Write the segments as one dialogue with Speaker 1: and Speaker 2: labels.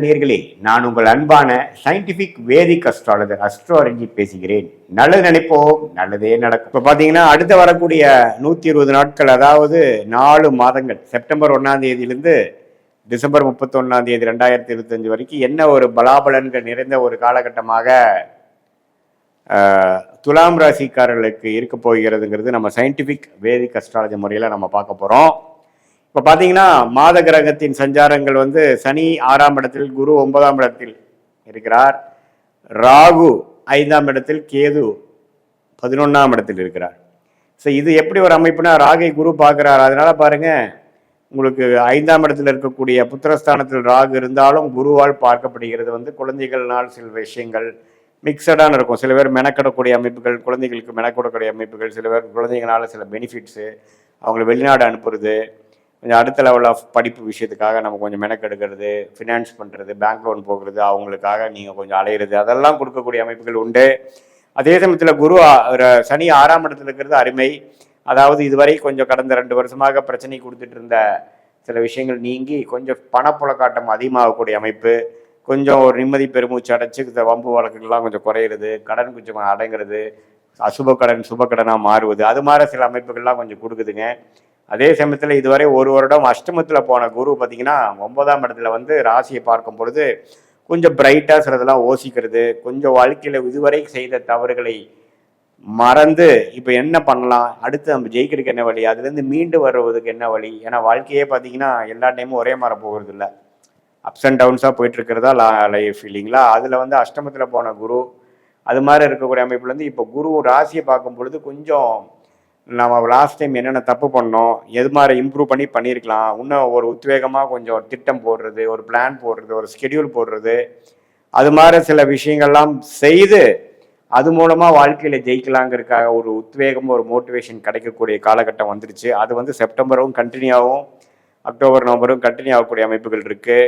Speaker 1: நேர்களே நான் உங்கள் அன்பான சயின்டிபிக் வேதிக் அஸ்ட்ராலஜர் அஸ்ட்ராலஜி பேசுகிறேன். நல்லது நினைப்போம் நல்லதே நடக்கும். இப்போ பார்த்தீங்கன்னா அடுத்து வரக்கூடிய நூற்றி இருபது நாட்கள் அதாவது நாலு மாதங்கள் செப்டம்பர் ஒன்றாம் தேதியிலிருந்து டிசம்பர் முப்பத்தொன்னாம் தேதி ரெண்டாயிரத்தி இருபத்தஞ்சு வரைக்கும் என்ன ஒரு பலாபலன்கள் நிறைந்த ஒரு காலகட்டமாக துலாம் ராசிக்காரர்களுக்கு இருக்க போகிறதுங்கிறது நம்ம சயின்டிஃபிக் வேதிக் அஸ்ட்ராலஜி முறையில் நம்ம பார்க்க போகிறோம் இப்போ பார்த்தீங்கன்னா மாத கிரகத்தின் சஞ்சாரங்கள் வந்து சனி ஆறாம் இடத்தில் குரு ஒன்பதாம் இடத்தில் இருக்கிறார். ராகு ஐந்தாம் இடத்தில் கேது பதினொன்றாம் இடத்தில் இருக்கிறார். ஸோ இது எப்படி ஒரு அமைப்புனா ராகை குரு பார்க்குறார். அதனால் பாருங்கள் உங்களுக்கு ஐந்தாம் இடத்தில் இருக்கக்கூடிய புத்திரஸ்தானத்தில் ராகு இருந்தாலும் குருவால் பார்க்கப்படுகிறது வந்து குழந்தைகள்னால் சில விஷயங்கள் மிக்சடான இருக்கும். சில பேர் மெனக்கிடக்கூடிய அமைப்புகள் குழந்தைகளுக்கு மெனக்கிடக்கூடிய அமைப்புகள் சில பேர் குழந்தைங்களால சில பெனிஃபிட்ஸு அவங்கள வெளிநாடு அனுப்புறது கொஞ்சம் அடுத்த லெவல் ஆஃப் படிப்பு விஷயத்துக்காக நம்ம கொஞ்சம் மெனக்கெடுக்கிறது ஃபினான்ஸ் பண்ணுறது பேங்க் லோன் போகிறது அவங்களுக்காக நீங்கள் கொஞ்சம் அலையிறது அதெல்லாம் கொடுக்கக்கூடிய அமைப்புகள் உண்டு. அதே சமயத்தில் குரு சனி ஆறாம் இடத்துல இருக்கிறது அருமை. அதாவது இதுவரை கொஞ்சம் கடந்த ரெண்டு வருஷமாக பிரச்சனை கொடுத்துட்டு இருந்த சில விஷயங்கள் நீங்கி கொஞ்சம் பணப்புழக்காட்டம் அதிகமாகக்கூடிய அமைப்பு. கொஞ்சம் ஒரு நிம்மதி பெருமூச்சு அடைச்சு இந்த வம்பு வழக்குகள்லாம் கொஞ்சம் குறையிறது கடன் கொஞ்சம் அடங்குறது அசுப கடன் சுப கடனாக மாறுவது அது மாதிரி சில அமைப்புகள்லாம் கொஞ்சம் கொடுக்குதுங்க. அதே சமயத்தில் இதுவரை ஒரு வருடம் அஷ்டமத்தில் போன குரு பார்த்தீங்கன்னா ஒன்பதாம் இடத்துல வந்து ராசியை பார்க்கும் பொழுது கொஞ்சம் பிரைட்டாக சிலதெல்லாம் ஓசிக்கிறது கொஞ்சம் வாழ்க்கையில் இதுவரை செய்த தவறுகளை மறந்து இப்போ என்ன பண்ணலாம்? அடுத்து நம்ம ஜெயிக்கிறதுக்கு என்ன வழி? அதுலேருந்து மீண்டு வர்றதுக்கு என்ன வழி? ஏன்னா வாழ்க்கையே பார்த்தீங்கன்னா எல்லா டைமும் ஒரே மாற போகிறது இல்லை அப்ஸ் அண்ட் டவுன்ஸாக போயிட்டு லா லைஃப் இல்லைங்களா? அதில் வந்து அஷ்டமத்தில் போன குரு அது மாதிரி இருக்கக்கூடிய அமைப்புலேருந்து இப்போ குரு ராசியை பார்க்கும் பொழுது கொஞ்சம் நம்ம லாஸ்ட் டைம் என்னென்ன தப்பு பண்ணோம் எது மாதிரி இம்ப்ரூவ் பண்ணி பண்ணியிருக்கலாம் இன்னும் ஒரு உத்வேகமாக கொஞ்சம் திட்டம் போடுறது ஒரு பிளான் போடுறது ஒரு ஸ்கெடியூல் போடுறது அது மாதிரி சில விஷயங்கள்லாம் செய்து அது மூலமாக வாழ்க்கையில் ஜெயிக்கலாங்கிறதுக்காக ஒரு உத்வேகம் ஒரு மோட்டிவேஷன் கிடைக்கக்கூடிய காலகட்டம் வந்துருச்சு. அது வந்து செப்டம்பரும் கண்டினியூ ஆகும் அக்டோபர் நவம்பரும் கண்டினியூ ஆகக்கூடிய அமைப்புகள் இருக்குது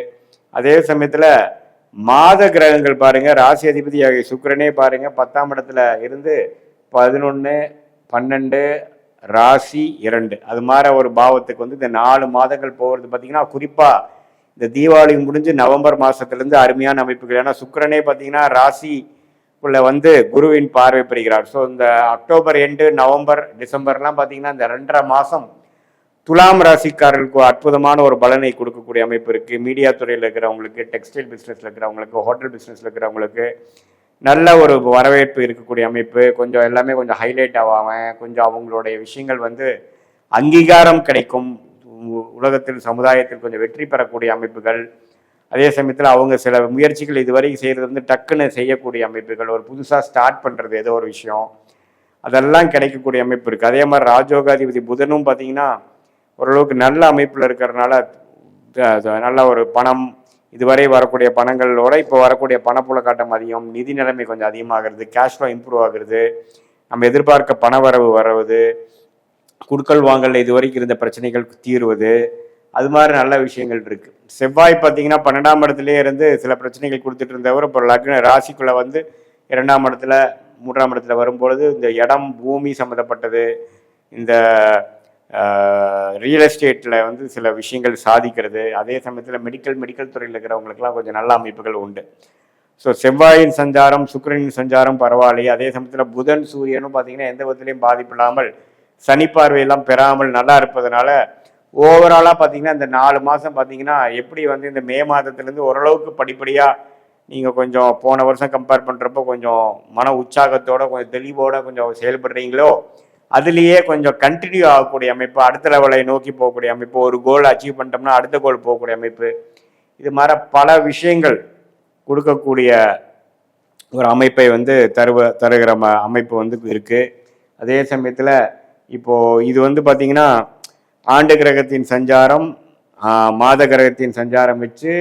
Speaker 1: அதே சமயத்தில் மாத கிரகங்கள் பாருங்கள் ராசி அதிபதி ஆகிய சுக்கிரனே பாருங்கள் பத்தாம் இடத்துல இருந்து பதினொன்று பன்னெண்டு ராசி இரண்டு. அது மாதிரி ஒரு பாவத்துக்கு வந்து இந்த நாலு மாதங்கள் போகிறது பார்த்தீங்கன்னா குறிப்பாக இந்த தீபாவளி முடிஞ்சு நவம்பர் மாதத்துலேருந்து அருமையான அமைப்புகள். ஏன்னா சுக்கிரனே பார்த்தீங்கன்னா ராசி உள்ள வந்து குருவின் பார்வை பெறுகிறார். ஸோ இந்த அக்டோபர் எண்டு நவம்பர் டிசம்பர்லாம் பார்த்தீங்கன்னா இந்த ரெண்டரை மாதம் துலாம் ராசிக்காரர்களுக்கு அற்புதமான ஒரு பலனை கொடுக்கக்கூடிய அமைப்பு இருக்கு. மீடியா துறையில் இருக்கிறவங்களுக்கு டெக்ஸ்டைல் பிஸ்னஸ்ல இருக்கிறவங்களுக்கு ஹோட்டல் பிஸ்னஸ்ல இருக்கிறவங்களுக்கு நல்ல ஒரு வரவேற்பு இருக்கக்கூடிய அமைப்பு. கொஞ்சம் எல்லாமே கொஞ்சம் ஹைலைட் ஆகாம கொஞ்சம் அவங்களுடைய விஷயங்கள் வந்து அங்கீகாரம் கிடைக்கும். உலகத்தில் சமுதாயத்தில் கொஞ்சம் வெற்றி பெறக்கூடிய அமைப்புகள். அதே சமயத்தில் அவங்க சில முயற்சிகள் இதுவரை செய்கிறது வந்து டக்குன்னு செய்யக்கூடிய அமைப்புகள். ஒரு புதுசாக ஸ்டார்ட் பண்ணுறது ஏதோ ஒரு விஷயம். அதெல்லாம் கிடைக்கக்கூடிய அமைப்பு இருக்குது அதே மாதிரி ராஜோகாதிபதி புதனும் பார்த்தீங்கன்னா ஓரளவுக்கு நல்ல அமைப்பில் இருக்கிறதுனால த- நல்ல ஒரு பணம் இதுவரை வரக்கூடிய பணங்களோட இப்போ வரக்கூடிய பணப்புழக்காட்டம் அதிகம் நிதி நிலைமை கொஞ்சம் அதிகமாகிறது கேஷ் ஃப்ளோ இம்ப்ரூவ் ஆகுறது நம்ம எதிர்பார்க்க பண வரவு வரவது குடுக்கல் வாங்கல் இதுவரைக்கும் இருந்த பிரச்சனைகள் தீர்வது அது மாதிரி நல்ல விஷயங்கள் இருக்கு. செவ்வாய் பார்த்தீங்கன்னா பன்னெண்டாம் இடத்துலயே இருந்து சில பிரச்சனைகள் கொடுத்துட்டு இருந்தவர் இப்போ லக்ன ராசிக்குள்ள வந்து இரண்டாம் இடத்துல மூன்றாம் இடத்துல வரும்பொழுது இந்த இடம் பூமி சம்மந்தப்பட்டது இந்த ரியல் எஸ்டேட்டில் வந்து சில விஷயங்கள் சாதிக்கிறது. அதே சமயத்தில் மெடிக்கல் மெடிக்கல் துறையில் இருக்கிறவங்களுக்குலாம் கொஞ்சம் நல்ல அமைப்புகள் உண்டு. ஸோ செவ்வாயின் சஞ்சாரம் சுக்கரனின் சஞ்சாரம் பரவாயில்லையே. அதே சமயத்தில் புதன் சூரியனும் பார்த்தீங்கன்னா எந்த விதத்துலையும் பாதிப்பு இல்லாமல் சனி பார்வையெல்லாம் பெறாமல் நல்லா இருப்பதனால ஓவராலாக பார்த்தீங்கன்னா இந்த நாலு மாதம் பார்த்தீங்கன்னா எப்படி வந்து இந்த மே மாதத்துலேருந்து ஓரளவுக்கு படிப்படியாக நீங்கள் கொஞ்சம் போன வருஷம் கம்பேர் பண்ணுறப்போ கொஞ்சம் மன உற்சாகத்தோட கொஞ்சம் தெளிவோட கொஞ்சம் செயல்படுறீங்களோ அதுலேயே கொஞ்சம் கண்டினியூ ஆகக்கூடிய அமைப்பு அடுத்த லெவலை நோக்கி போகக்கூடிய அமைப்பு ஒரு கோல் அச்சீவ் பண்ணிட்டோம்னா அடுத்த கோல் போகக்கூடிய அமைப்பு. இது மாதிரி பல விஷயங்கள் கொடுக்கக்கூடிய ஒரு அமைப்பை வந்து தருவ தருகிற ம அமைப்பு வந்து இருக்குது அதே சமயத்தில் இப்போ இது வந்து பார்த்தீங்கன்னா ஆண்டு கிரகத்தின் சஞ்சாரம் மாத கிரகத்தின் சஞ்சாரம் வச்சு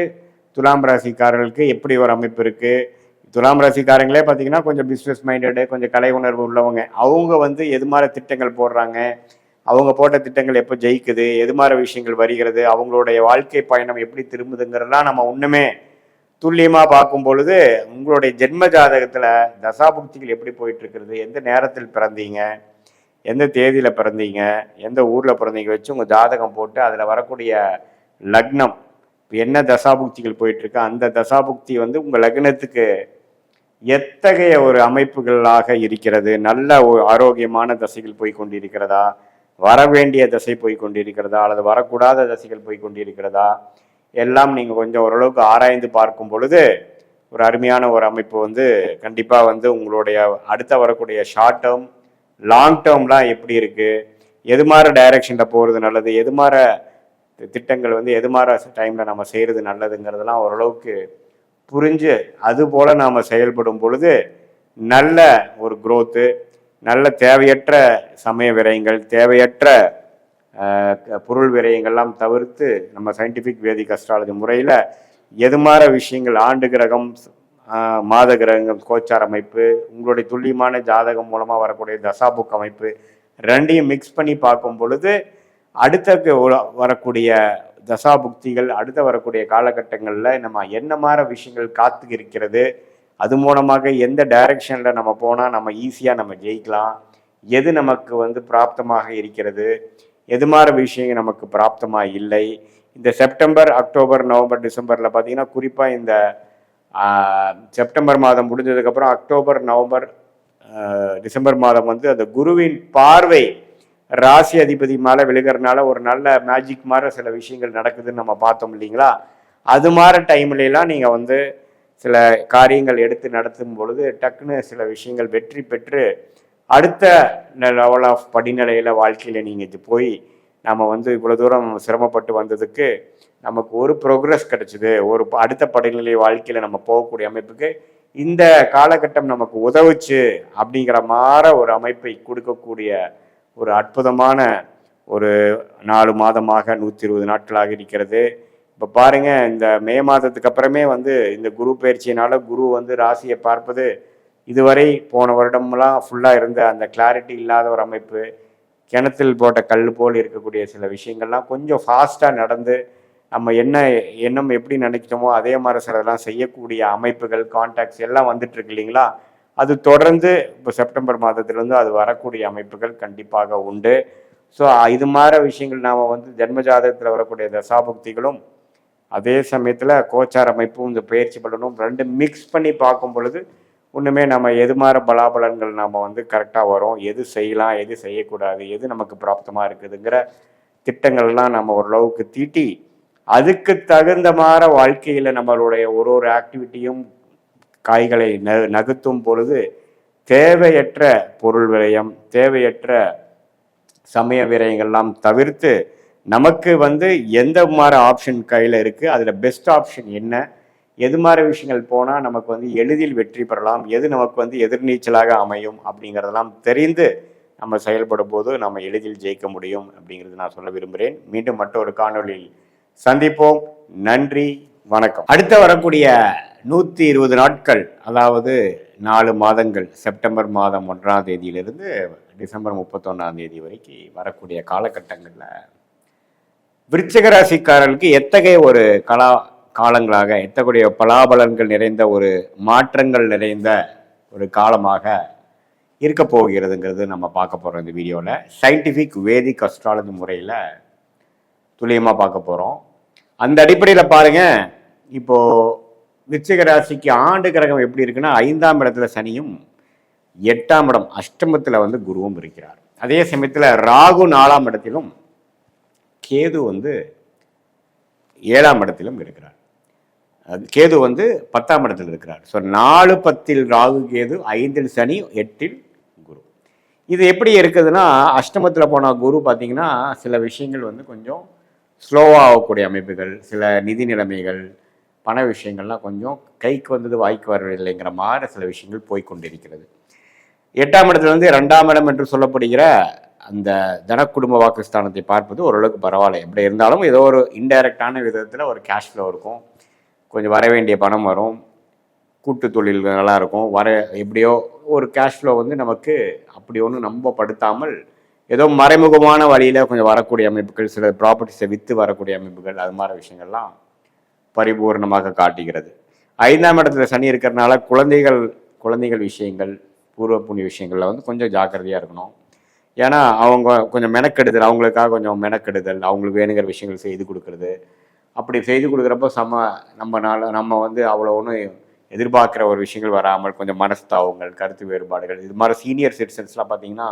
Speaker 1: துலாம் ராசிக்காரர்களுக்கு எப்படி ஒரு அமைப்பு இருக்குது துலாம் ராசிக்காரங்களே பார்த்தீங்கன்னா கொஞ்சம் பிஸ்னஸ் மைண்டடு கொஞ்சம் கலை உணர்வு உள்ளவங்க. அவங்க வந்து எது மாதிரி திட்டங்கள் போடுறாங்க? அவங்க போட்ட திட்டங்கள் எப்போ ஜெயிக்குது? எது மாதிரி விஷயங்கள் வருகிறது? அவங்களுடைய வாழ்க்கை பயணம் எப்படி திரும்புதுங்கிறதெல்லாம் நம்ம ஒன்றுமே துல்லியமாக பார்க்கும் பொழுது உங்களுடைய ஜென்ம ஜாதகத்தில் தசாபுக்திகள் எப்படி போயிட்டு இருக்கிறது எந்த நேரத்தில் பிறந்தீங்க? எந்த தேதியில் பிறந்தீங்க? எந்த ஊரில் பிறந்தீங்க? வச்சு உங்கள் ஜாதகம் போட்டு அதில் வரக்கூடிய லக்னம் இப்போ என்ன தசாபுக்திகள் போயிட்டுருக்கு? அந்த தசாபுக்தி வந்து உங்கள் லக்னத்துக்கு எத்தகைய ஒரு அமைப்புகளாக இருக்கிறது? நல்ல ஆரோக்கியமான தசைகள் போய் கொண்டிருக்கிறதா? வர வேண்டிய தசை போய் கொண்டிருக்கிறதா? அல்லது வரக்கூடாத தசைகள் போய் கொண்டிருக்கிறதா? எல்லாம் நீங்கள் கொஞ்சம் ஓரளவுக்கு ஆராய்ந்து பார்க்கும் பொழுது ஒரு அருமையான ஒரு அமைப்பு வந்து கண்டிப்பாக வந்து உங்களுடைய அடுத்த வரக்கூடிய ஷார்ட் டேர்ம் லாங் டேர்ம்லாம் எப்படி இருக்குது எது மாதிரி டைரக்ஷனில் போகிறது நல்லது? எது மாதிரி திட்டங்கள் வந்து எது மாதிரி டைமில் நம்ம செய்கிறது நல்லதுங்கிறதெல்லாம் ஓரளவுக்கு புரிஞ்சு அது போல் நாம் செயல்படும் பொழுது நல்ல ஒரு குரோத்து நல்ல தேவையற்ற சமய விரயங்கள் தேவையற்ற பொருள் விரயங்கள்லாம் தவிர்த்து நம்ம சயின்டிஃபிக் வேதிக் அஸ்ட்ராலஜி முறையில் எது மாதிரி விஷயங்கள் ஆண்டு கிரகம் மாத கிரகங்கள் கோச்சார் அமைப்பு உங்களுடைய துல்லியமான ஜாதகம் மூலமாக வரக்கூடிய தசாபுக் அமைப்பு ரெண்டையும் மிக்ஸ் பண்ணி பார்க்கும் பொழுது அடுத்த வரக்கூடிய தசாபுக்திகள் அடுத்த வரக்கூடிய காலகட்டங்களில் நம்ம என்ன மாதிரி விஷயங்கள் காத்து இருக்கிறது அது மூலமாக எந்த டைரக்ஷனில் நம்ம போனால் நம்ம ஈஸியாக நம்ம ஜெயிக்கலாம் எது நமக்கு வந்து பிராப்தமாக இருக்கிறது எது மாதிரி விஷயங்கள் நமக்கு பிராப்தமாக இல்லை. இந்த செப்டம்பர் அக்டோபர் நவம்பர் டிசம்பரில் பார்த்தீங்கன்னா குறிப்பாக இந்த செப்டம்பர் மாதம் முடிஞ்சதுக்கப்புறம் அக்டோபர் நவம்பர் டிசம்பர் மாதம் வந்து அந்த குருவின் பார்வை ராசி அதிபதி மேலே விழுகிறனால ஒரு நல்ல மேஜிக் மாதிரி சில விஷயங்கள் நடக்குதுன்னு நம்ம பார்த்தோம் இல்லைங்களா? அது மாதிரி டைம்லலாம் நீங்கள் வந்து சில காரியங்கள் எடுத்து நடத்தும் பொழுது டக்குன்னு சில விஷயங்கள் வெற்றி பெற்று அடுத்த லெவல் ஆஃப் படிநிலையில் வாழ்க்கையில் நீங்கள் போய் நம்ம வந்து இவ்வளோ தூரம் சிரமப்பட்டு வந்ததுக்கு நமக்கு ஒரு ப்ரோக்ரஸ் கிடைச்சிது. ஒரு ப- அடுத்த படிநிலை வாழ்க்கையில் நம்ம போகக்கூடிய அமைப்புக்கு இந்த காலகட்டம் நமக்கு உதவுச்சு அப்படிங்கிற மாற ஒரு அமைப்பை கொடுக்கக்கூடிய ஒரு அற்புதமான ஒரு நாலு மாதமாக நூற்றி இருபது நாட்களாக இருக்கிறது. இப்போ பாருங்க இந்த மே மாதத்துக்கு அப்புறமே வந்து இந்த குரு பயிற்சியினால குரு வந்து ராசியை பார்ப்பது இதுவரை போன வருடம்லாம் ஃபுல்லாக இருந்த அந்த கிளாரிட்டி இல்லாத ஒரு அமைப்பு. கிணத்தில் போட்ட கல் போல் இருக்கக்கூடிய சில விஷயங்கள்லாம் கொஞ்சம் ஃபாஸ்ட்டாக நடந்து நம்ம என்ன எண்ணம் எப்படி நினைக்கிறோமோ அதே மாதிரி சிலதெல்லாம் செய்யக்கூடிய அமைப்புகள் கான்டாக்ட்ஸ் எல்லாம் வந்துட்டு இருக்கு இல்லைங்களா? அது தொடர்ந்து இப்போ செப்டம்பர் மாதத்திலிருந்து அது வரக்கூடிய அமைப்புகள் கண்டிப்பாக உண்டு. ஸோ இது மாதிரி விஷயங்கள் நாம் வந்து ஜென்ம ஜாதகத்தில் வரக்கூடிய தசாபுக்திகளும் அதே சமயத்தில் கோச்சார் அமைப்பும் இந்த பயிற்சி பலனும் ரெண்டு மிக்ஸ் பண்ணி பார்க்கும் பொழுது ஒன்றுமே நம்ம எது மாதிரி பலாபலன்கள் நாம் வந்து கரெக்டாக வரும். எது செய்யலாம் எது செய்யக்கூடாது எது நமக்கு பிராப்தமாக இருக்குதுங்கிற திட்டங்கள்லாம் நம்ம ஓரளவுக்கு தீட்டி அதுக்கு தகுந்த மாதிரி வாழ்க்கையில் நம்மளுடைய ஒரு ஒரு ஆக்டிவிட்டியும் காய்களை ந நகர்த்தும் பொழுது தேவையற்ற பொருள் விரயம் தேவையற்ற சமய விரயங்கள்லாம் தவிர்த்து நமக்கு வந்து எந்த மாதிரி ஆப்ஷன் கையில் இருக்குது அதில் பெஸ்ட் ஆப்ஷன் என்ன எது மாதிரி விஷயங்கள் போனால் நமக்கு வந்து எளிதில் வெற்றி பெறலாம் எது நமக்கு வந்து எதிர்நீச்சலாக அமையும் அப்படிங்கிறதெல்லாம் தெரிந்து நம்ம செயல்படும் போது நம்ம எளிதில் ஜெயிக்க முடியும் அப்படிங்கிறது நான் சொல்ல விரும்புகிறேன் மீண்டும் மற்றொரு காணொளியில் சந்திப்போம். நன்றி. வணக்கம். அடுத்த வரக்கூடிய நூற்றி இருபது நாட்கள் அதாவது நாலு மாதங்கள் செப்டம்பர் மாதம் ஒன்றாம் தேதியிலிருந்து டிசம்பர் முப்பத்தொன்னாம் தேதி வரைக்கும் வரக்கூடிய காலகட்டங்களில் விருச்சிக ராசிக்காரர்களுக்கு எத்தகைய ஒரு கலா காலங்களாக எத்தகைய பலாபலன்கள் நிறைந்த ஒரு மாற்றங்கள் நிறைந்த ஒரு காலமாக இருக்க போகிறதுங்கிறது நம்ம பார்க்க போகிறோம் இந்த வீடியோவில் சயின்டிஃபிக் வேதிக் அஸ்ட்ராலஜி முறையில் துல்லியமாக பார்க்க போகிறோம் அந்த அடிப்படையில் பாருங்கள் இப்போது விச்சிக ராசிக்கு ஆண்டு கிரகம் எப்படி இருக்குன்னா ஐந்தாம் இடத்துல சனியும் எட்டாம் இடம் அஷ்டமத்தில் வந்து குருவும் இருக்கிறார். அதே சமயத்தில் ராகு நாலாம் இடத்திலும் கேது வந்து ஏழாம் இடத்திலும் இருக்கிறார். அது கேது வந்து பத்தாம் இடத்தில் இருக்கிறார். ஸோ நாலு பத்தில் ராகு கேது ஐந்தில் சனி எட்டில் குரு. இது எப்படி இருக்குதுன்னா அஷ்டமத்தில் போன குரு பார்த்தீங்கன்னா சில விஷயங்கள் வந்து கொஞ்சம் ஸ்லோவாகக்கூடிய அமைப்புகள் சில நிதி நிலைமைகள் பண விஷயங்கள்லாம் கொஞ்சம் கைக்கு வந்தது வாய்க்கு வரவில்லைங்கிற மாதிரி சில விஷயங்கள் போய்கொண்டிருக்கிறது எட்டாம் இடத்துல வந்து ரெண்டாம் இடம் என்று சொல்லப்படுகிற அந்த தனக்குடும்ப வாக்குஸ்தானத்தை பார்ப்பது ஓரளவுக்கு பரவாயில்ல. எப்படி இருந்தாலும் ஏதோ ஒரு இன்டைரக்டான விதத்தில் ஒரு கேஷ் ஃப்ளோ இருக்கும். கொஞ்சம் வர வேண்டிய பணம் வரும். கூட்டு தொழில்களாக இருக்கும். வர எப்படியோ ஒரு கேஷ் ஃப்ளோ வந்து நமக்கு அப்படி ஒன்றும் நம்பப்படுத்தாமல் ஏதோ மறைமுகமான வழியில் கொஞ்சம் வரக்கூடிய அமைப்புகள் சில ப்ராப்பர்ட்டிஸை விற்று வரக்கூடிய அமைப்புகள் அது மாதிரி விஷயங்கள்லாம் பரிபூர்ணமாக காட்டுகிறது. ஐந்தாம் இடத்துல சனி இருக்கிறனால குழந்தைகள் குழந்தைகள் விஷயங்கள் பூர்வ புண்ணிய விஷயங்களில் வந்து கொஞ்சம் ஜாக்கிரதையாக இருக்கணும். ஏன்னா அவங்க கொஞ்சம் மெனக்கெடுதல் அவங்களுக்காக கொஞ்சம் மெனக்கெடுதல் அவங்களுக்கு வேணுங்கிற விஷயங்கள் செய்து கொடுக்கறது. அப்படி செய்து கொடுக்குறப்ப சம நம்மனால நம்ம வந்து அவ்வளோ ஒன்றும் எதிர்பார்க்குற ஒரு விஷயங்கள் வராமல் கொஞ்சம் மனஸ்தாவங்கள் கருத்து வேறுபாடுகள் இது மாதிரி சீனியர் சிட்டிசன்ஸ்லாம் பார்த்தீங்கன்னா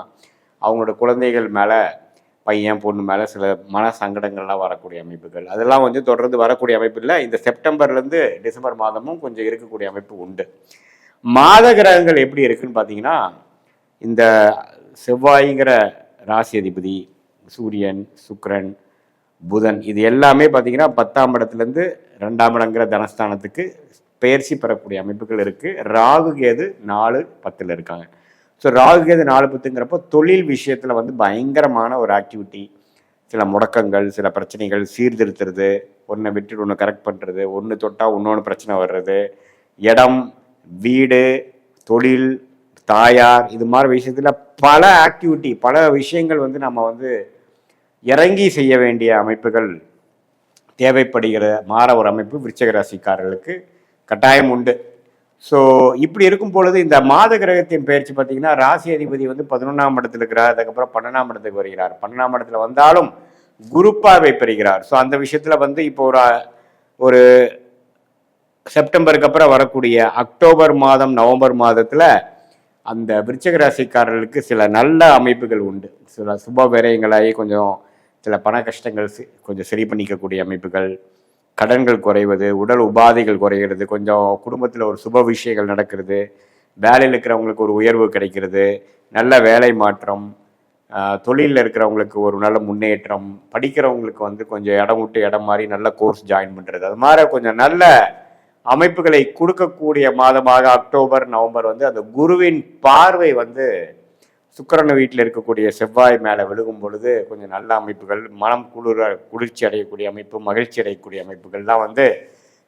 Speaker 1: அவங்களோட குழந்தைகள் மேலே பையன் பொண்ணு மேலே சில மன சங்கடங்கள்லாம் வரக்கூடிய அமைப்புகள். அதெல்லாம் வந்து தொடர்ந்து வரக்கூடிய அமைப்பு இல்லை. இந்த செப்டம்பர்லேருந்து டிசம்பர் மாதமும் கொஞ்சம் இருக்கக்கூடிய அமைப்பு உண்டு. மாத கிரகங்கள் எப்படி இருக்குன்னு பார்த்தீங்கன்னா இந்த செவ்வாய்ங்கிற ராசி அதிபதி சூரியன் சுக்கரன் புதன் இது எல்லாமே பார்த்தீங்கன்னா பத்தாம் இடத்துலேருந்து ரெண்டாம் இடங்கிற தனஸ்தானத்துக்கு பெயர்ச்சி பெறக்கூடிய அமைப்புகள் இருக்குது ராகு கேது நாலு பத்தில் இருக்காங்க. ஸோ ராகுகேது நாலுபத்துங்கிறப்போ நாலு பத்துங்கிறப்போ தொழில் விஷயத்தில் வந்து பயங்கரமான ஒரு ஆக்டிவிட்டி சில முடக்கங்கள் சில பிரச்சனைகள் சீர்திருத்துறது. ஒன்றை விட்டுட்டு ஒன்று கரெக்ட் பண்ணுறது ஒன்று தொட்டால் இன்னொன்று பிரச்சனை வர்றது. இடம் வீடு தொழில் தாயார் இது மாதிரி விஷயத்தில் பல ஆக்டிவிட்டி பல விஷயங்கள் வந்து நம்ம வந்து இறங்கி செய்ய வேண்டிய அமைப்புகள் தேவைப்படுகிற மாற ஒரு அமைப்பு விருச்சக ராசிக்காரர்களுக்கு கட்டாயம் உண்டு. ஸோ இப்படி இருக்கும் பொழுது இந்த மாத கிரகத்தின் பயிற்சி பார்த்தீங்கன்னா ராசி அதிபதி வந்து பதினொன்றாம் இடத்துல இருக்கிறார் அதுக்கப்புறம் பன்னெண்டாம் இடத்துக்கு வருகிறார். பன்னெண்டாம் இடத்துல வந்தாலும் குரு பார்வை பெறுகிறார். ஸோ அந்த விஷயத்தில் வந்து இப்போ ஒரு ஒரு செப்டம்பருக்கு அப்புறம் வரக்கூடிய அக்டோபர் மாதம் நவம்பர் மாதத்தில் அந்த விருச்சக ராசிக்காரர்களுக்கு சில நல்ல அமைப்புகள் உண்டு. சில சுப விரயங்களாகி கொஞ்சம் சில பண கஷ்டங்கள் கொஞ்சம் சரி பண்ணிக்கக்கூடிய அமைப்புகள். கடன்கள் குறைவது உடல் உபாதைகள் குறைகிறது கொஞ்சம் குடும்பத்தில் ஒரு சுப விஷயங்கள் நடக்கிறது வேலையில் இருக்கிறவங்களுக்கு ஒரு உயர்வு கிடைக்கிறது நல்ல வேலை மாற்றம் தொழிலில் இருக்கிறவங்களுக்கு ஒரு நல்ல முன்னேற்றம் படிக்கிறவங்களுக்கு வந்து கொஞ்சம் இடம் விட்டு இடம் மாதிரி நல்ல கோர்ஸ் ஜாயின் பண்ணுறது அது மாதிரி கொஞ்சம் நல்ல அமைப்புகளை கொடுக்கக்கூடிய மாதமாக அக்டோபர் நவம்பர் வந்து அந்த குருவின் பார்வை வந்து சுக்கரன் வீட்டில் இருக்கக்கூடிய செவ்வாய் மேலே விழுகும் பொழுது கொஞ்சம் நல்ல அமைப்புகள் மனம் குளிர குளிர்ச்சி அடையக்கூடிய அமைப்பு மகிழ்ச்சி அடையக்கூடிய அமைப்புகள்லாம் வந்து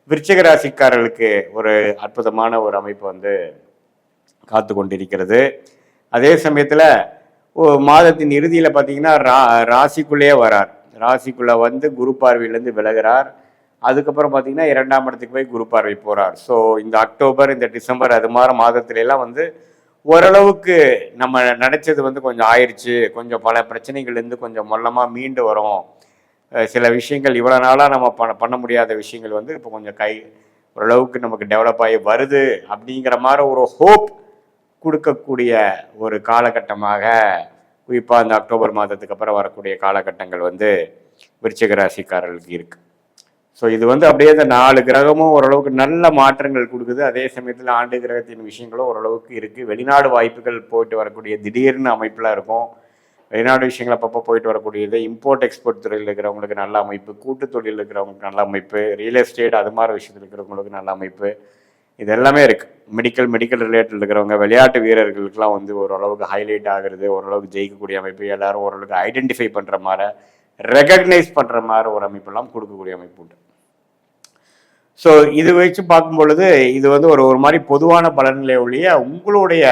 Speaker 1: விருச்சிக ராசிக்காரர்களுக்கு ஒரு அற்புதமான ஒரு அமைப்பு வந்து காத்து கொண்டிருக்கிறது. அதே சமயத்தில் மாதத்தின் இறுதியில் பார்த்தீங்கன்னா ரா ராசிக்குள்ளேயே வரார். ராசிக்குள்ளே வந்து குரு பார்வையிலேருந்து விலகிறார். அதுக்கப்புறம் பார்த்தீங்கன்னா இரண்டாம் இடத்துக்கு போய் குரு பார்வை போகிறார் ஸோ இந்த அக்டோபர் இந்த டிசம்பர் அது மாதிரி மாதத்துலலாம் வந்து ஓரளவுக்கு நம்ம நினச்சது வந்து கொஞ்சம் ஆயிடுச்சு கொஞ்சம் பல பிரச்சனைகள்லேருந்து கொஞ்சம் மொல்லமாக மீண்டு வரோம். சில விஷயங்கள் இவ்வளோ நாளாக நம்ம பண்ண பண்ண முடியாத விஷயங்கள் வந்து இப்போ கொஞ்சம் கை ஓரளவுக்கு நமக்கு டெவலப் ஆகி வருது அப்படிங்கிற மாதிரி ஒரு ஹோப் கொடுக்கக்கூடிய ஒரு காலகட்டமாக குறிப்பாக அந்த அக்டோபர் மாதத்துக்கு அப்புறம் வரக்கூடிய காலகட்டங்கள் வந்து விருச்சிக ராசிக்காரர்களுக்கு இருக்குது ஸோ இது வந்து அப்படியே இந்த நாலு கிரகமும் ஓரளவுக்கு நல்ல மாற்றங்கள் கொடுக்குது. அதே சமயத்தில் ஆண்டு கிரகத்தின் விஷயங்களும் ஓரளவுக்கு இருக்குது வெளிநாடு வாய்ப்புகள் போயிட்டு வரக்கூடிய திடீர்னு அமைப்பில் இருக்கும். வெளிநாடு விஷயங்கள் அப்பப்போ போயிட்டு வரக்கூடியது. இம்போர்ட் எக்ஸ்போர்ட் துறையில் இருக்கிறவங்களுக்கு நல்ல அமைப்பு. கூட்டு தொழில் இருக்கிறவங்களுக்கு நல்ல அமைப்பு. ரியல் எஸ்டேட் அது மாதிரி விஷயத்தில் இருக்கிறவங்களுக்கு நல்ல அமைப்பு. இது எல்லாமே இருக்குது மெடிக்கல் மெடிக்கல் ரிலேட்டட் இருக்கிறவங்க விளையாட்டு வீரர்களுக்கெல்லாம் வந்து ஓரளவுக்கு ஹைலைட் ஆகுறது ஓரளவுக்கு ஜெயிக்கக்கூடிய அமைப்பு. எல்லாரும் ஓரளவுக்கு ஐடென்டிஃபை பண்ணுற மாதிரி ரெகக்னைஸ் பண்ணுற மாதிரி ஒரு அமைப்பெல்லாம் கொடுக்கக்கூடிய அமைப்பு உண்டு. ஸோ இது வச்சு பார்க்கும் பொழுது இது வந்து ஒரு ஒரு மாதிரி பொதுவான பலன்களே ஒழிய உங்களுடைய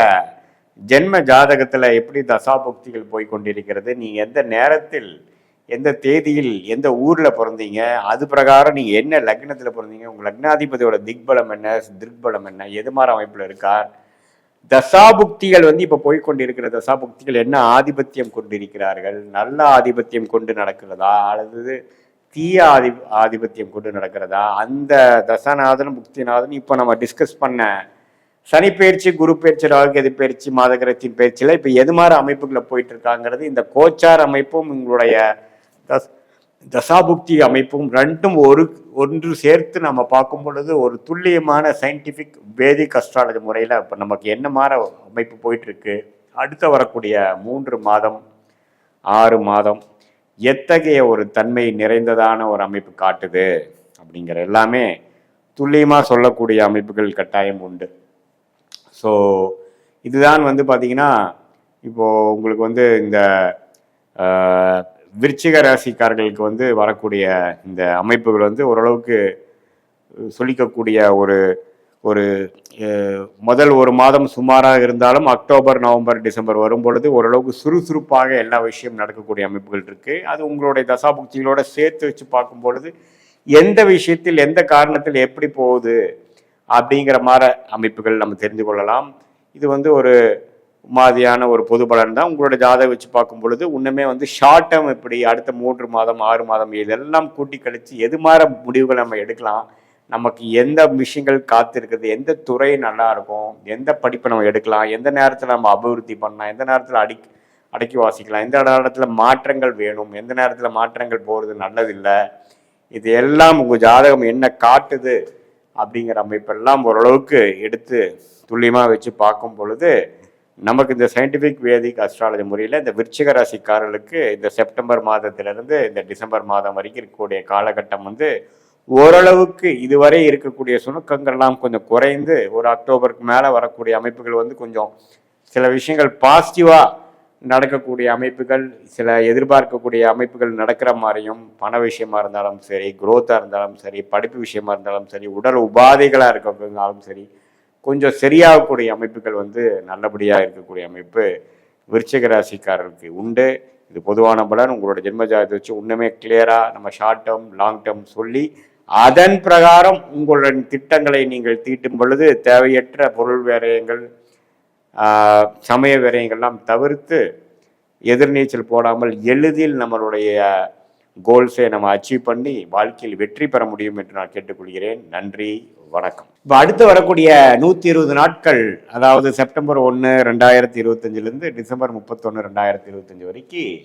Speaker 1: ஜென்ம ஜாதகத்தில் எப்படி தசாபுக்திகள் போய் கொண்டிருக்கிறது நீங்கள் எந்த நேரத்தில் எந்த தேதியில் எந்த ஊரில் பிறந்தீங்க அது பிரகாரம் நீங்கள் என்ன லக்னத்தில் பிறந்தீங்க உங்கள் லக்னாதிபதியோட திக்பலம் என்ன திக்பலம் என்ன எது மாதிரி அமைப்பில் இருக்கார் தசாபுக்திகள் வந்து இப்போ போய் கொண்டிருக்கிற தசாபுக்திகள் என்ன ஆதிபத்தியம் கொண்டிருக்கிறார்கள் நல்ல ஆதிபத்தியம் கொண்டு நடக்கிறதா அல்லது தீய ஆதி ஆதிபத்தியம் கொண்டு நடக்கிறதா? அந்த தசாநாதன் முக்திநாதன் இப்போ நம்ம டிஸ்கஸ் பண்ண சனி பயிற்சி குரு பயிற்சி ராகுகேது பயிற்சி மாதகிரகத்தின் பயிற்சியில் இப்போ எது மாதிரி அமைப்புகளை போயிட்டு இருக்காங்கிறது இந்த கோச்சார் அமைப்பும் உங்களுடைய தஸ் தசாபுக்தி அமைப்பும் ரெண்டும் ஒரு ஒன்று சேர்த்து நம்ம பார்க்கும் பொழுது ஒரு துல்லியமான சயின்டிஃபிக் வேதிக் அஸ்ட்ராலஜி முறையில் இப்போ நமக்கு என்ன மாதிரி அமைப்பு போயிட்டுருக்கு? அடுத்த அடுத்து வரக்கூடிய மூன்று மாதம் ஆறு மாதம் எத்தகைய ஒரு தன்மை நிறைந்ததான ஒரு அமைப்பு காட்டுது அப்படிங்கிற எல்லாமே துல்லியமாக சொல்லக்கூடிய அமைப்புகள் கட்டாயம் உண்டு. ஸோ இதுதான் வந்து பார்த்தீங்கன்னா இப்போது உங்களுக்கு வந்து இந்த விருச்சிக ராசிக்காரர்களுக்கு வந்து வரக்கூடிய இந்த அமைப்புகள் வந்து ஓரளவுக்கு சொல்லிக்கக்கூடிய ஒரு ஒரு முதல் ஒரு மாதம் சுமாராக இருந்தாலும் அக்டோபர் நவம்பர் டிசம்பர் வரும் பொழுது ஓரளவுக்கு சுறுசுறுப்பாக எல்லா விஷயம் நடக்கக்கூடிய அமைப்புகள் இருக்குது அது உங்களுடைய தசாபுக்திகளோட சேர்த்து வச்சு பார்க்கும் பொழுது எந்த விஷயத்தில் எந்த காரணத்தில் எப்படி போகுது அப்படிங்கிற மாதிரி அமைப்புகள் நம்ம தெரிந்து கொள்ளலாம். இது வந்து ஒரு மாதிரியான ஒரு பொது பலன் தான். உங்களோட ஜாதகம் வச்சு பார்க்கும் பொழுது இன்னுமே வந்து ஷார்ட் டேர்ம் இப்படி அடுத்த மூன்று மாதம் ஆறு மாதம் இதெல்லாம் கூட்டி கழித்து எது மாதிரி முடிவுகள் நம்ம எடுக்கலாம். நமக்கு எந்த விஷயங்கள் காத்திருக்குது எந்த துறை நல்லா இருக்கும் எந்த படிப்பை நம்ம எடுக்கலாம் எந்த நேரத்தில் நம்ம அபிவிருத்தி பண்ணலாம் எந்த நேரத்தில் அடி அடக்கி வாசிக்கலாம் எந்த நேரத்தில் மாற்றங்கள் வேணும் எந்த நேரத்தில் மாற்றங்கள் போகிறது நல்லதில்லை இது எல்லாம் உங்கள் ஜாதகம் என்ன காட்டுது அப்படிங்கிற அமைப்பெல்லாம் ஓரளவுக்கு எடுத்து துல்லியமாக வச்சு பார்க்கும் பொழுது நமக்கு இந்த சயின்டிஃபிக் வேதிக் அஸ்ட்ராலஜி முறையில் இந்த விருச்சிக ராசிக்காரர்களுக்கு இந்த செப்டம்பர் மாதத்திலிருந்து இந்த டிசம்பர் மாதம் வரைக்கும் இருக்கக்கூடிய காலகட்டம் வந்து ஓரளவுக்கு இதுவரை இருக்கக்கூடிய சுணக்கங்கள்லாம் கொஞ்சம் குறைந்து ஒரு அக்டோபருக்கு மேலே வரக்கூடிய அமைப்புகள் வந்து கொஞ்சம் சில விஷயங்கள் பாசிட்டிவாக நடக்கக்கூடிய அமைப்புகள் சில எதிர்பார்க்கக்கூடிய அமைப்புகள் நடக்கிற மாதிரியும் பண விஷயமா இருந்தாலும் சரி குரோத்தாக இருந்தாலும் சரி படிப்பு விஷயமா இருந்தாலும் சரி உடல் உபாதைகளாக இருக்கிறதுனாலும் சரி கொஞ்சம் சரியாகக்கூடிய அமைப்புகள் வந்து நல்லபடியாக இருக்கக்கூடிய அமைப்பு விருச்சிக ராசிக்காரருக்கு உண்டு. இது பொதுவான பலன். உங்களோட ஜென்ம ஜாதகத்தை வச்சு இன்னுமே கிளியராக நம்ம ஷார்ட் டேர்ம் லாங் டேர்ம் சொல்லி அதன் பிரகாரம் உங்களுடைய திட்டங்களை நீங்கள் தீட்டும் பொழுது தேவையற்ற பொருள் விரயங்கள் சமய விரயங்கள்லாம் தவிர்த்து எதிர்நீச்சல் போடாமல் எளிதில் நம்மளுடைய கோல்ஸை நம்ம அச்சீவ் பண்ணி வாழ்க்கையில் வெற்றி பெற முடியும் என்று நான் கேட்டுக்கொள்கிறேன். நன்றி வணக்கம். இப்போ அடுத்து வரக்கூடிய நூற்றி இருபது நாட்கள் அதாவது செப்டம்பர் ஒன்று ரெண்டாயிரத்தி இருபத்தஞ்சிலேருந்து டிசம்பர் முப்பத்தொன்று ரெண்டாயிரத்தி இருபத்தஞ்சி வரைக்கும்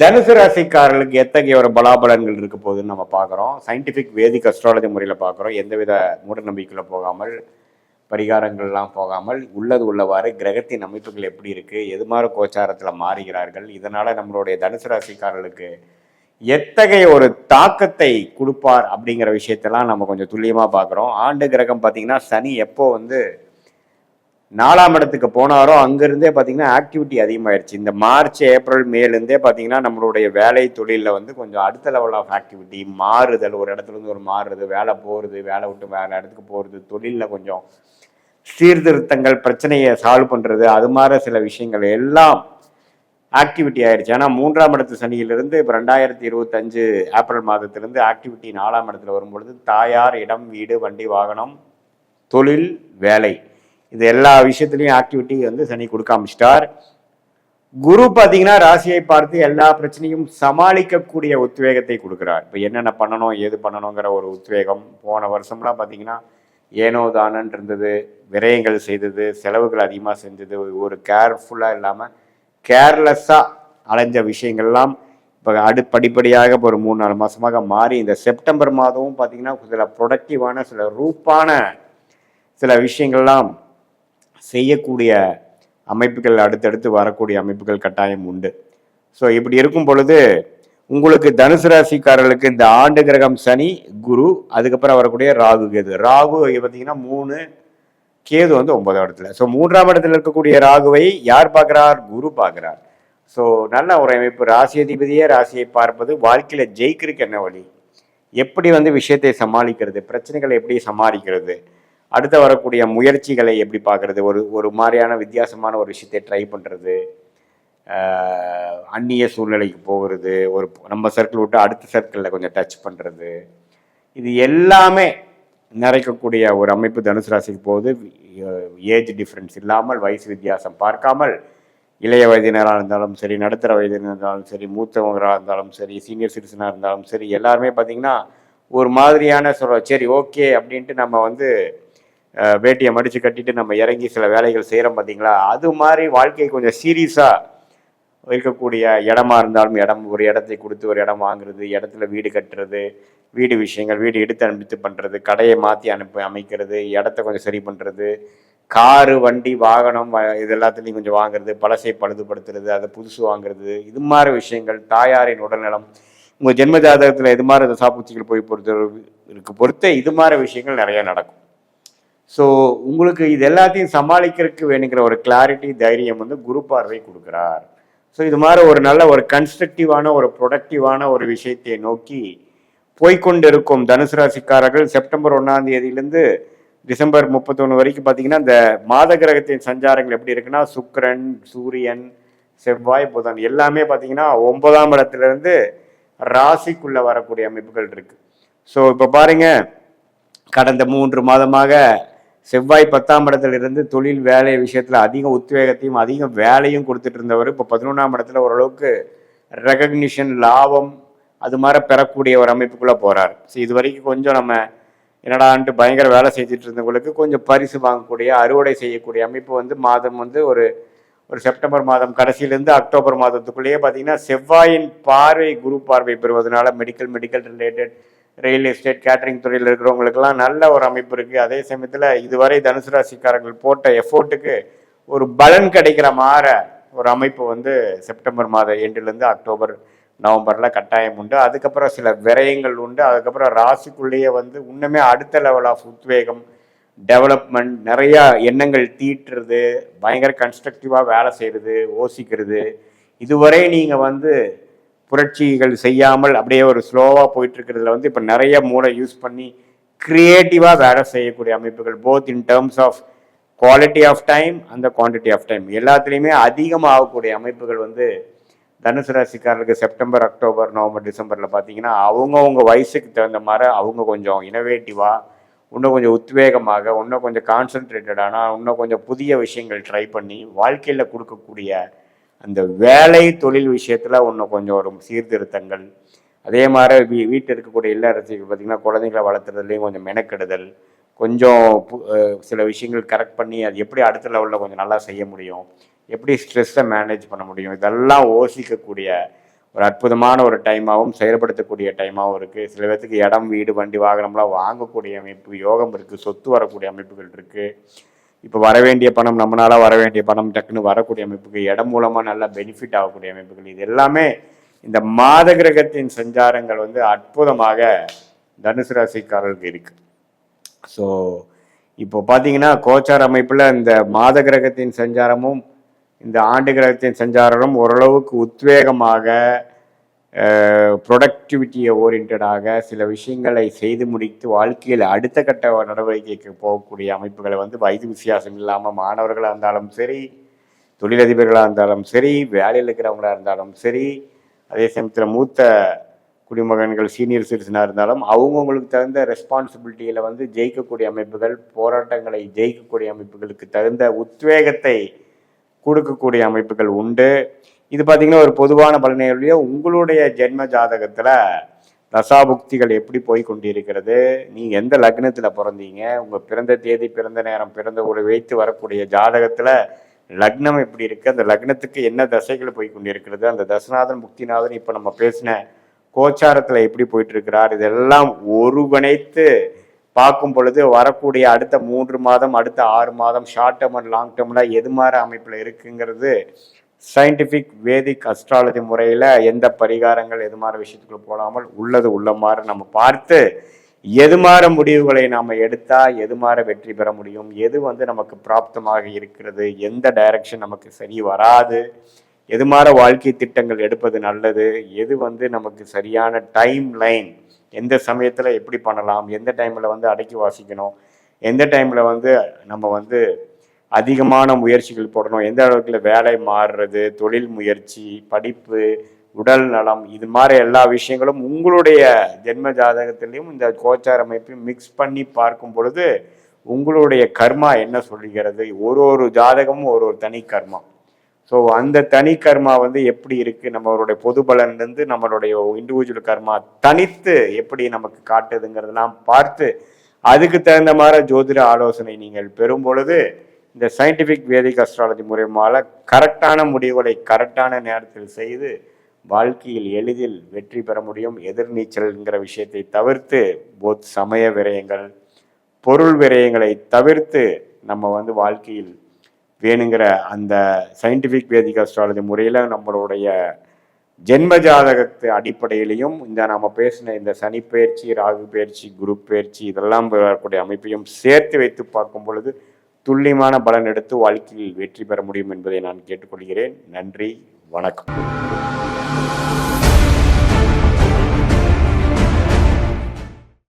Speaker 1: தனுசு ராசிக்காரர்களுக்கு எத்தகைய ஒரு பலாபலன்கள் இருக்க போகுதுன்னு நம்ம பார்க்குறோம். சயின்டிஃபிக் வேதிக் அஸ்ட்ராலஜி முறையில் பார்க்குறோம். எந்தவித மூடநம்பிக்கையில் போகாமல் பரிகாரங்கள்லாம் போகாமல் உள்ளது உள்ளவாறு கிரகத்தின் அமைப்புகள் எப்படி இருக்குது எது மாதிரி கோச்சாரத்தில் மாறுகிறார்கள் இதனால் நம்மளுடைய தனுசு ராசிக்காரர்களுக்கு எத்தகைய ஒரு தாக்கத்தை கொடுப்பார் அப்படிங்கிற விஷயத்தெல்லாம் நம்ம கொஞ்சம் துல்லியமாக பார்க்குறோம். ஆண்டு கிரகம் பார்த்தீங்கன்னா சனி எப்போ வந்து நாலாம் இடத்துக்கு போனாரோ அங்கிருந்தே பார்த்தீங்கன்னா ஆக்டிவிட்டி அதிகமாயிருச்சு. இந்த மார்ச் ஏப்ரல் மேலேருந்தே பார்த்தீங்கன்னா நம்மளுடைய வேலை தொழிலில் வந்து கொஞ்சம் அடுத்த லெவல் ஆஃப் ஆக்டிவிட்டி மாறுதல். ஒரு இடத்துல இருந்து ஒரு மாறுறது வேலை போகிறது வேலை விட்டு வேறு இடத்துக்கு போகிறது தொழிலில் கொஞ்சம் சீர்திருத்தங்கள் பிரச்சனையை சால்வ் பண்ணுறது அது மாதிரி சில விஷயங்கள் எல்லாம் ஆக்டிவிட்டி ஆயிடுச்சு ஆனால் மூன்றாம் இடத்து சனியிலிருந்து இப்போ ரெண்டாயிரத்தி இருபத்தஞ்சு ஏப்ரல் மாதத்திலிருந்து ஆக்டிவிட்டி நாலாம் இடத்துல வரும்பொழுது தாயார் இடம் வீடு வண்டி வாகனம் தொழில் வேலை. இது எல்லா விஷயத்துலையும் ஆக்டிவிட்டி வந்து சனி கொடுக்காமிச்சிட்டார் குரு பார்த்தீங்கன்னா ராசியை பார்த்து எல்லா பிரச்சனையும் சமாளிக்கக்கூடிய உத்வேகத்தை கொடுக்குறார். இப்போ என்னென்ன பண்ணணும் ஏது பண்ணணுங்கிற ஒரு உத்வேகம். போன வருஷம்லாம் பார்த்தீங்கன்னா ஏனோ தானன் இருந்தது விரயங்கள் செய்தது செலவுகள் அதிகமாக செஞ்சது ஒரு கேர்ஃபுல்லாக இல்லாமல் கேர்லெஸ்ஸாக அலைஞ்ச விஷயங்கள்லாம் இப்போ அடு படிப்படியாக இப்போ ஒரு மூணு நாலு மாதமாக மாறி இந்த செப்டம்பர் மாதமும் பார்த்தீங்கன்னா சில ப்ரொடக்டிவான சில ரூப்பான சில விஷயங்கள்லாம் செய்யக்கூடிய அமைப்புகள் அடுத்தடுத்து வரக்கூடிய அமைப்புகள் கட்டாயம் உண்டு. ஸோ இப்படி இருக்கும் பொழுது உங்களுக்கு தனுசு ராசிக்காரர்களுக்கு இந்த ஆண்டு கிரகம் சனி குரு அதுக்கப்புறம் வரக்கூடிய ராகு கேது. ராகு பார்த்தீங்கன்னா மூணு கேது வந்து ஒன்பதாம் இடத்துல. ஸோ மூன்றாம் இடத்துல இருக்கக்கூடிய ராகுவை யார் பார்க்குறார்? குரு பார்க்குறார். ஸோ நல்ல ஒரு அமைப்பு. ராசி அதிபதியே ராசியை பார்ப்பது வாழ்க்கையில் ஜெயிக்கிறதுக்கு என்ன வழி? எப்படி வந்து விஷயத்தை சமாளிக்கிறது? பிரச்சனைகளை எப்படி சமாளிக்கிறது? அடுத்து வரக்கூடிய முயற்சிகளை எப்படி பார்க்கறது? ஒரு ஒரு மாதிரியான வித்தியாசமான ஒரு விஷயத்தை ட்ரை பண்ணுறது அந்நிய சூழ்நிலைக்கு போகிறது ஒரு நம்ம சர்க்கிள் விட்டு அடுத்த சர்க்கிளில் கொஞ்சம் டச் பண்ணுறது இது எல்லாமே நிறைக்கக்கூடிய ஒரு அமைப்பு தனுசு ராசிக்கு போகுது. ஏஜ் டிஃப்ரென்ஸ் இல்லாமல் வயசு வித்தியாசம் பார்க்காமல் இளைய வயதினராக இருந்தாலும் சரி நடுத்தர வயதினராக இருந்தாலும் சரி மூத்தவங்களாக இருந்தாலும் சரி சீனியர் சிட்டிசனாக இருந்தாலும் சரி எல்லாருமே பார்த்திங்கன்னா ஒரு மாதிரியான சொல்ற சரி ஓகே அப்படின்ட்டு நம்ம வந்து வேட்டியை மடித்து கட்டிட்டு நம்ம இறங்கி சில வேலைகள் செய்கிறோம் பார்த்தீங்களா அது மாதிரி வாழ்க்கை கொஞ்சம் சீரியஸாக இருக்கக்கூடிய இடமா இருந்தாலும் இடம் ஒரு இடத்தை கொடுத்து ஒரு இடம் வாங்குறது இடத்துல வீடு கட்டுறது வீடு விஷயங்கள் வீடு எடுத்து அனுப்பித்து பண்ணுறது கடையை மாற்றி அனுப்பி அமைக்கிறது இடத்த கொஞ்சம் சரி பண்ணுறது காரு வண்டி வாகனம் இது எல்லாத்துலேயும் கொஞ்சம் வாங்குறது பழசை பழுதுபடுத்துறது அதை புதுசு வாங்குறது இது மாதிரி விஷயங்கள் தாயாரின் உடல்நலம் உங்கள் ஜென்ம ஜாதகத்தில் இது மாதிரி சாப்பூச்சிகள் போய் பொறுத்த இருக்கு. பொறுத்த இது மாதிரி விஷயங்கள் நிறையா நடக்கும். ஸோ உங்களுக்கு இது எல்லாத்தையும் சமாளிக்கிறதுக்கு வேணுங்கிற ஒரு கிளாரிட்டி தைரியம் வந்து குரு பார்வை கொடுக்குறார். ஸோ இது மாதிரி ஒரு நல்ல ஒரு கன்ஸ்ட்ரக்டிவான ஒரு ப்ரொடக்டிவான ஒரு விஷயத்தை நோக்கி போய்க்கொண்டிருக்கும் தனுசு ராசிக்காரர்கள் செப்டம்பர் ஒன்றாம் தேதியிலேருந்து டிசம்பர் முப்பத்தொன்று வரைக்கும் பார்த்தீங்கன்னா இந்த மாத கிரகத்தின் சஞ்சாரங்கள் எப்படி இருக்குன்னா சுக்கரன் சூரியன் செவ்வாய் புதன் எல்லாமே பார்த்தீங்கன்னா ஒன்பதாம் இடத்துலேருந்து ராசிக்குள்ளே வரக்கூடிய அமைப்புகள் இருக்குது ஸோ இப்போ பாருங்க கடந்த மூன்று மாதமாக செவ்வாய் பத்தாம் இடத்துல இருந்து தொழில் வேலை விஷயத்தில் அதிக உத்வேகத்தையும் அதிக வேலையும் கொடுத்துட்டு இருந்தவர் இப்போ பதினொன்றாம் இடத்துல ஓரளவுக்கு ரெகக்னிஷன் லாபம் அது மாதிரி பெறக்கூடிய ஒரு அமைப்புக்குள்ளே போகிறார் ஸோ இது வரைக்கும் கொஞ்சம் நம்ம என்னடான்ட்டு பயங்கர வேலை செஞ்சுட்டு இருந்தவங்களுக்கு கொஞ்சம் பரிசு வாங்கக்கூடிய அறுவடை செய்யக்கூடிய அமைப்பு வந்து மாதம் வந்து ஒரு ஒரு செப்டம்பர் மாதம் கடைசியிலேருந்து அக்டோபர் மாதத்துக்குள்ளேயே பார்த்தீங்கன்னா செவ்வாயின் பார்வை குரு பார்வை பெறுவதனால medical medical related real estate catering துறையில் இருக்கிறவங்களுக்கெல்லாம் நல்ல ஒரு அமைப்பு இருக்குது அதே சமயத்தில் இதுவரை தனுசு ராசிக்காரர்கள் போட்ட எஃபோர்ட்டுக்கு ஒரு பலன் கிடைக்கிற மாற ஒரு அமைப்பு வந்து செப்டம்பர் மாத எண்டுலேருந்து அக்டோபர் நவம்பரில் கட்டாயம் உண்டு. அதுக்கப்புறம் சில விரயங்கள் உண்டு. அதுக்கப்புறம் ராசிக்குள்ளேயே வந்து இன்னுமே அடுத்த லெவல் ஆஃப் உத்வேகம் டெவலப்மெண்ட் நிறையா எண்ணங்கள் தீட்டுறது பயங்கர கன்ஸ்ட்ரக்டிவாக வேலை செய்கிறது யோசிக்கிறது. இதுவரை நீங்கள் வந்து புரட்சிகள் செய்யாமல் அப்படியே ஒரு ஸ்லோவாக போயிட்டு இருக்கிறதுல வந்து இப்போ நிறைய மூளை யூஸ் பண்ணி கிரியேட்டிவாக வேலை செய்யக்கூடிய அமைப்புகள் both in terms of quality of time அந்த குவான்டிட்டி ஆஃப் டைம் எல்லாத்துலேயுமே அதிகமாகக்கூடிய அமைப்புகள் வந்து தனுசு ராசிக்காரர்களுக்கு செப்டம்பர் அக்டோபர் நவம்பர் டிசம்பரில் பார்த்தீங்கன்னா அவங்கவுங்க வயசுக்கு தகுந்த மாதிரி அவங்க கொஞ்சம் இனோவேட்டிவாக இன்னும் கொஞ்சம் உத்வேகமாக இன்னும் கொஞ்சம் கான்சன்ட்ரேட்டடான இன்னும் கொஞ்சம் புதிய விஷயங்கள் ட்ரை பண்ணி வாழ்க்கையில் கொடுக்கக்கூடிய அந்த வேலை தொழில் விஷயத்தில் ஒன்று கொஞ்சம் ஒரு சீர்திருத்தங்கள். அதே மாதிரி வீ வீட்டில் இருக்கக்கூடிய இல்லறத்துக்கு பார்த்திங்கன்னா குழந்தைங்களை வளர்த்துறதுலேயும் கொஞ்சம் மெனக்கெடுதல். கொஞ்சம் பு- சில விஷயங்கள் கரெக்ட் பண்ணி அது எப்படி அடுத்த லெவலில் கொஞ்சம் நல்லா செய்ய முடியும். எப்படி ஸ்ட்ரெஸ்ஸை மேனேஜ் பண்ண முடியும். இதெல்லாம் யோசிக்கக்கூடிய ஒரு அற்புதமான ஒரு டைமாகவும் செயல்படுத்தக்கூடிய டைமாகவும் இருக்குது சில பேர்த்துக்கு இடம் வீடு வண்டி வாகனம்லாம் வாங்கக்கூடிய அமைப்பு யோகம் இருக்குது சொத்து வரக்கூடிய அமைப்புகள் இருக்குது இப்போ வர வேண்டிய பணம் நம்மளால வர வேண்டிய பணம் டக்குன்னு வரக்கூடிய அமைப்புகள் இடம் மூலமாக நல்லா பெனிஃபிட் ஆகக்கூடிய அமைப்புகள் இது எல்லாமே இந்த மாத கிரகத்தின் சஞ்சாரங்கள் வந்து அற்புதமாக தனுசு ராசிக்காரர்களுக்கு இருக்கு. ஸோ இப்போ பார்த்தீங்கன்னா கோச்சார் அமைப்பில் இந்த மாத கிரகத்தின் சஞ்சாரமும் இந்த ஆண்டு கிரகத்தின் சஞ்சாரமும் ஓரளவுக்கு உத்வேகமாக ப்ரொடக்டிவிட்டியை ஓரியன்டாக சில விஷயங்களை செய்து முடித்து வாழ்க்கையில் அடுத்த கட்ட நடவடிக்கைக்கு போகக்கூடிய அமைப்புகளை வந்து வயது வித்தியாசம் இல்லாமல் மாணவர்களாக இருந்தாலும் சரி தொழிலதிபர்களாக இருந்தாலும் சரி வேலையில் இருக்கிறவங்களாக இருந்தாலும் சரி அதே சமயத்தில் மூத்த குடிமகன்கள் சீனியர் சிட்டிசனாக இருந்தாலும் அவங்கவுங்களுக்கு தகுந்த ரெஸ்பான்சிபிலிட்டியில் வந்து ஜெயிக்கக்கூடிய அமைப்புகள் போராட்டங்களை ஜெயிக்கக்கூடிய அமைப்புகளுக்கு தகுந்த உத்வேகத்தை கொடுக்கக்கூடிய அமைப்புகள் உண்டு. இது பார்த்தீங்கன்னா ஒரு பொதுவான பலனையுடைய உங்களுடைய ஜென்ம ஜாதகத்தில் தசாபுக்திகள் எப்படி போய் கொண்டிருக்கிறது? நீங்கள் எந்த லக்னத்தில் பிறந்தீங்க? உங்கள் பிறந்த தேதி பிறந்த நேரம் பிறந்த ஒரு வைத்து வரக்கூடிய ஜாதகத்தில் லக்னம் எப்படி இருக்கு? அந்த லக்னத்துக்கு என்ன தசைகள் போய் கொண்டிருக்கிறது? அந்த தசநாதன் முக்திநாதன் இப்போ நம்ம பேசின கோச்சாரத்தில் எப்படி போயிட்டு இருக்கிறார் இதெல்லாம் ஒருங்கிணைத்து பார்க்கும் பொழுது வரக்கூடிய அடுத்த மூன்று மாதம் அடுத்த ஆறு மாதம் ஷார்ட் டேர்ம் அண்ட் லாங் டேர்ம்ல எது மாதிரி அமைப்பில் இருக்குங்கிறது சயின்டிஃபிக் வேதிக் அஸ்ட்ராலஜி முறையில் எந்த பரிகாரங்கள் எது மாதிரி விஷயத்துக்குள்ள போடாமல் உள்ளது உள்ள மாதிரி நம்ம பார்த்து எது மாற முடிவுகளை நாம் எடுத்தால் எது மாற வெற்றி பெற முடியும் எது வந்து நமக்கு பிராப்தமாக இருக்கிறது எந்த டைரக்ஷன் நமக்கு சரி வராது எது மாற வாழ்க்கை திட்டங்கள் எடுப்பது நல்லது எது வந்து நமக்கு சரியான டைம் லைன் எந்த சமயத்தில் எப்படி பண்ணலாம் எந்த டைமில் வந்து அடக்கி வாசிக்கணும் எந்த டைமில் வந்து நம்ம வந்து அதிகமான முயற்சிகள் போடணும். எந்த அளவுக்கு வேலை மாறுறது தொழில் முயற்சி படிப்பு உடல் நலம் இது மாதிரி எல்லா விஷயங்களும் உங்களுடைய ஜென்ம ஜாதகத்திலையும் இந்த கோச்சார அமைப்பையும் மிக்ஸ் பண்ணி பார்க்கும் பொழுது உங்களுடைய கர்மா என்ன சொல்லுகிறது ஒரு ஒரு ஜாதகமும் ஒரு ஒரு தனி கர்மா. ஸோ அந்த தனி கர்மா வந்து எப்படி இருக்குது நம்மளுடைய பொது பலன்லேருந்து நம்மளுடைய இண்டிவிஜுவல் கர்மா தனித்து எப்படி நமக்கு காட்டுதுங்கிறதெல்லாம் பார்த்து அதுக்கு தகுந்த மாதிரி ஜோதிட ஆலோசனை நீங்கள் பெறும் பொழுது இந்த சயின்டிஃபிக் வேதிக் அஸ்ட்ராலஜி மூலயமால கரெக்டான முடிவுகளை கரெக்டான நேரத்தில் செய்து வாழ்க்கையில் எளிதில் வெற்றி பெற முடியும். எதிர்நீச்சல்ங்கிற விஷயத்தை தவிர்த்து போத் சமய விரயங்கள் பொருள் விரயங்களை தவிர்த்து நம்ம வந்து வாழ்க்கையில் வேணுங்கிற அந்த சயின்டிஃபிக் வேதிக் அஸ்ட்ராலஜி முறையில் நம்மளுடைய ஜென்ம ஜாதகத்து அடிப்படையிலையும் இந்த நாம் பேசின இந்த சனி பயிற்சி ராகு பயிற்சி குரு பயிற்சி இதெல்லாம் வரக்கூடிய அமைப்பையும் சேர்த்து வைத்து பார்க்கும் பொழுது துல்லியமான பலன் எடுத்து வாழ்க்கையில் வெற்றி பெற முடியும் என்பதை நான் கேட்டுக்கொள்கிறேன். நன்றி வணக்கம்.